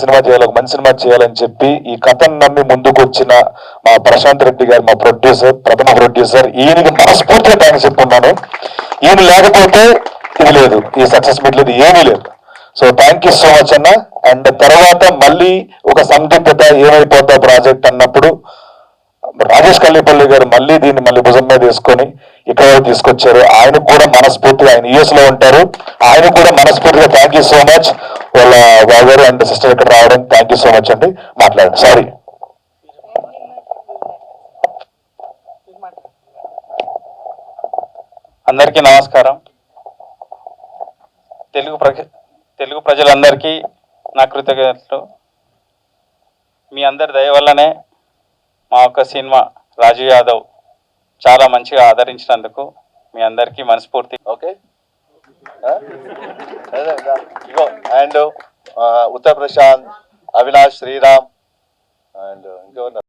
Cinema చేయాలి ఒక మంచి సినిమా చేయాలని చెప్పి ఈ కథను నమ్మి ముందుకు వచ్చిన మా ప్రశాంత్ రెడ్డి గారు మా ప్రొడ్యూసర్ ప్రథమ ప్రొడ్యూసర్ ఈయనకి మనస్ఫూర్తిగా థ్యాంక్స్ చెప్పుకున్నాను ఈయన లేకపోతే ఇది లేదు ఈ సక్సెస్ మీట్ లేదు ఏమీ లేదు. So thank you so much అన్న. అండ్ తర్వాత మళ్ళీ ఒక సందిగ్ధత ఏమైపోద్దా ప్రాజెక్ట్ అన్నప్పుడు రాజేష్ కల్లిపల్లి గారు మళ్ళీ దీన్ని మళ్ళీ భుజం మీద తీసుకొని ఇక్కడ తీసుకొచ్చారు. ఆయనకు కూడా మనస్ఫూర్తిగా ఆయన యుఎస్లో ఉంటారు. ఆయనకు కూడా మనస్ఫూర్తిగా థ్యాంక్ యూ సో మచ్ వాళ్ళ బావగారు అండ్ సిస్టర్ ఇక్కడ రావడం థ్యాంక్ యూ సో మచ్ అండి. మాట్లాడండి. సారీ అందరికీ నమస్కారం. తెలుగు ప్రజ తెలుగు ప్రజలందరికీ నా కృతజ్ఞతలు. మీ అందరి దయ వల్లనే మా యొక్క సినిమా రాజు యాదవ్ చాలా మంచిగా ఆదరించినందుకు మీ అందరికీ మనస్ఫూర్తి. ఓకే. ఇగో అండ్ ఉత్తర్ ప్రశాంత్ అవినాష్ శ్రీరామ్ అండ్ ఇంకెవరు